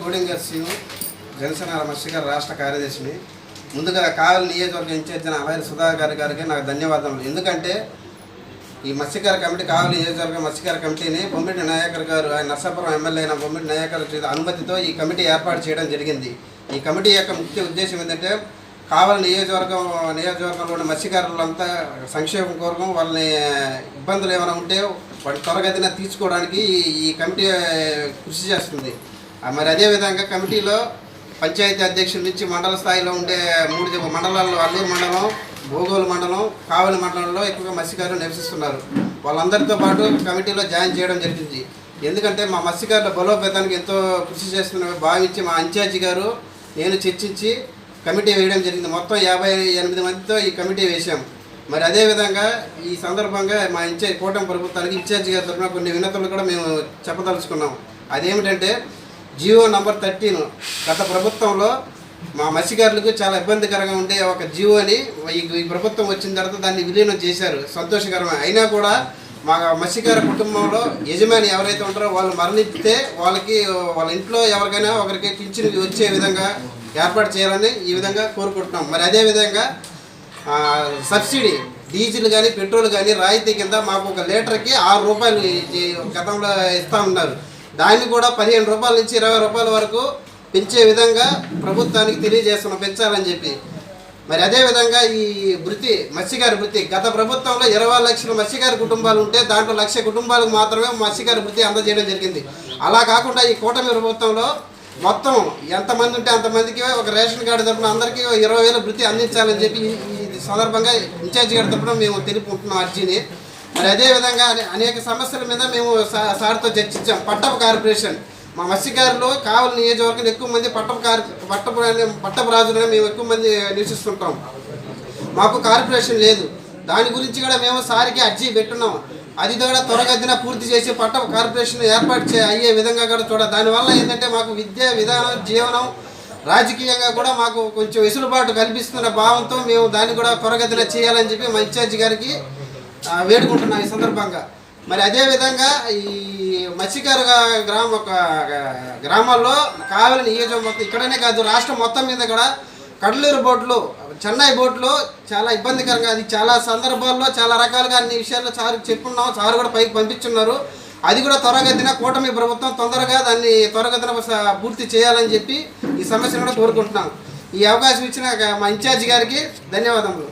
కోడింగర్ సింగ్ జనసేన రాష్ట్ర కార్యదర్శిని. ముందుగా కావలి నియోజకవర్గ ఇన్ఛార్జ్ అభయ సుధాకర్ గారికి నాకు ధన్యవాదాలు ఎందుకంటే ఈ మత్స్యకార కమిటీ కావలి నియోజకవర్గ మత్స్యకార కమిటీని బొమ్మిడి నాయకర్ గారు ఆయన నర్సాపురం ఎమ్మెల్యే అయిన బొమ్మిడి నాయకర్ అనుమతితో ఈ కమిటీ ఏర్పాటు చేయడం జరిగింది. ఈ కమిటీ యొక్క ముఖ్య ఉద్దేశం ఏంటంటే కావలి నియోజకవర్గం నియోజకవర్గంలో ఉన్న మత్స్యకారులంతా సంక్షేమం కోరకం వాళ్ళని ఇబ్బందులు ఏమైనా ఉంటే వాటి త్వరగతిన తీర్చుకోవడానికి ఈ- కమిటీ కృషి చేస్తుంది. మరి అదేవిధంగా కమిటీలో పంచాయతీ అధ్యక్షుల నుంచి మండల స్థాయిలో ఉండే మూడు మండలాల్లో అల్లూరు మండలం భూగోళ మండలం కావలి మండలంలో ఎక్కువగా మత్స్యకారులు నివసిస్తున్నారు. వాళ్ళందరితో పాటు కమిటీలో జాయిన్ చేయడం జరిగింది. ఎందుకంటే మా మత్స్యకారుల బలోపేతానికి ఎంతో కృషి చేస్తున్న భావించి మా ఇన్ఛార్జి గారు నేను చర్చించి కమిటీ వేయడం జరిగింది. మొత్తం యాభై ఎనిమిది మందితో ఈ కమిటీ వేశాం. మరి అదేవిధంగా ఈ సందర్భంగా మా ఇన్ఛార్జ్ కూటమి ప్రభుత్వానికి ఇన్ఛార్జి గారి తరఫున కొన్ని వినతులు కూడా మేము చెప్పదలుచుకున్నాం. అదేమిటంటే జియో నంబర్ థర్టీన్ గత ప్రభుత్వంలో మా మత్స్యకారులకు చాలా ఇబ్బందికరంగా ఉండే ఒక జీవోని ఈ ప్రభుత్వం వచ్చిన తర్వాత దాన్ని విలీనం చేశారు. సంతోషకరమే. అయినా కూడా మా మత్స్యకార కుటుంబంలో యజమాని ఎవరైతే ఉంటారో వాళ్ళు మరణిస్తే వాళ్ళకి వాళ్ళ ఇంట్లో ఎవరికైనా ఒకరికి పింఛన్ వచ్చే విధంగా ఏర్పాటు చేయాలని ఈ విధంగా కోరుకుంటున్నాం. మరి అదేవిధంగా సబ్సిడీ డీజిల్ కానీ పెట్రోల్ కానీ రాయితీ కింద మాకు ఒక లీటర్కి ఆరు రూపాయలు గతంలో ఇస్తూ ఉన్నారు. దాన్ని కూడా పదిహేను రూపాయల నుంచి ఇరవై రూపాయల వరకు పెంచే విధంగా ప్రభుత్వానికి తెలియజేస్తున్నాం పెంచాలని చెప్పి. మరి అదేవిధంగా ఈ వృత్తి మత్స్యకారి వృత్తి గత ప్రభుత్వంలో ఇరవై లక్షల మత్స్యగారి కుటుంబాలు ఉంటే దాంట్లో లక్ష కుటుంబాలకు మాత్రమే మత్స్యకారి వృత్తి అందజేయడం జరిగింది. అలా కాకుండా ఈ కూటమి ప్రభుత్వంలో మొత్తం ఎంతమంది ఉంటే అంతమందికి ఒక రేషన్ కార్డు తరపున అందరికీ ఇరవై వేల వృత్తి అందించాలని చెప్పి ఈ సందర్భంగా ఇన్ఛార్జి గారి తరపున మేము తెలుపుకుంటున్నాం అర్జీని. మరి అదేవిధంగా అనేక సమస్యల మీద మేము సార్తో చర్చించాం. పట్టపు కార్పొరేషన్. మా మత్స్యకారులు కావలి నియోజకవర్గం ఎక్కువ మంది పట్టపు కార్ పట్టపు పట్టపు మేము ఎక్కువ మంది నివసిస్తుంటాం. మాకు కార్పొరేషన్ లేదు. దాని గురించి కూడా మేము సారికి అర్జీ పెట్టున్నాం అది కూడా త్వరగతిన పూర్తి చేసి పట్ట కార్పొరేషన్ ఏర్పాటు చే అయ్యే విధంగా కూడా చూడ దానివల్ల ఏంటంటే మాకు విద్య విధానం జీవనం రాజకీయంగా కూడా మాకు కొంచెం వెసులుబాటు కల్పిస్తున్న భావంతో మేము దాన్ని కూడా త్వరగతిన చేయాలని చెప్పి మా ఇన్ఛార్జి గారికి వేడుకుంటున్నాం ఈ సందర్భంగా. మరి అదే విధంగా ఈ మత్స్యకారు గ్రామం గ్రామ ఒక గ్రామాల్లో కావలి నియోజకవర్గం మొత్తం ఇక్కడనే కాదు రాష్ట్రం మొత్తం మీద కూడా కడలూరు బోట్లు చెన్నై బోట్లు చాలా ఇబ్బందికరంగా అది చాలా సందర్భాల్లో చాలా రకాలుగా అన్ని విషయాల్లో సార్ చెప్పున్నాం సార్ కూడా పైకి పంపించున్నారు. అది కూడా త్వరగతిన కూటమి ప్రభుత్వం తొందరగా దాన్ని త్వరగతిన పూర్తి చేయాలని చెప్పి ఈ సమస్యను కూడా కోరుకుంటున్నాం. ఈ అవకాశం ఇచ్చిన మా ఇన్ఛార్జి గారికి ధన్యవాదములు.